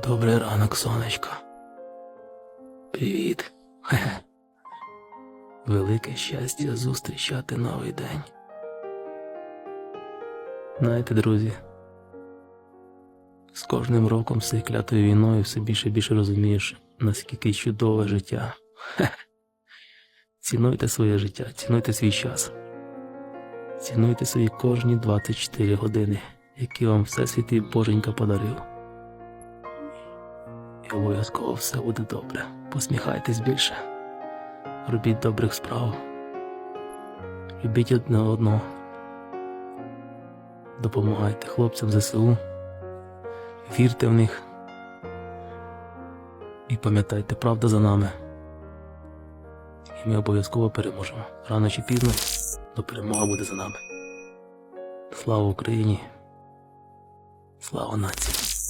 Добрий ранок, сонечко. Привіт. Велике щастя зустрічати новий день. Знаєте, друзі, з кожним роком з цією клятою війною все більше і більше розумієш, наскільки чудове життя. Цінуйте своє життя, цінуйте свій час. Цінуйте свої кожні 24 години, які вам Всесвіт і Боженька подарив. Обов'язково все буде добре. Посміхайтесь більше. Робіть добрих справ. Любіть одне одного. Допомагайте хлопцям ЗСУ. Вірте в них. І пам'ятайте, правда за нами. І ми обов'язково переможемо. Рано чи пізно, но перемога буде за нами. Слава Україні! Слава нації!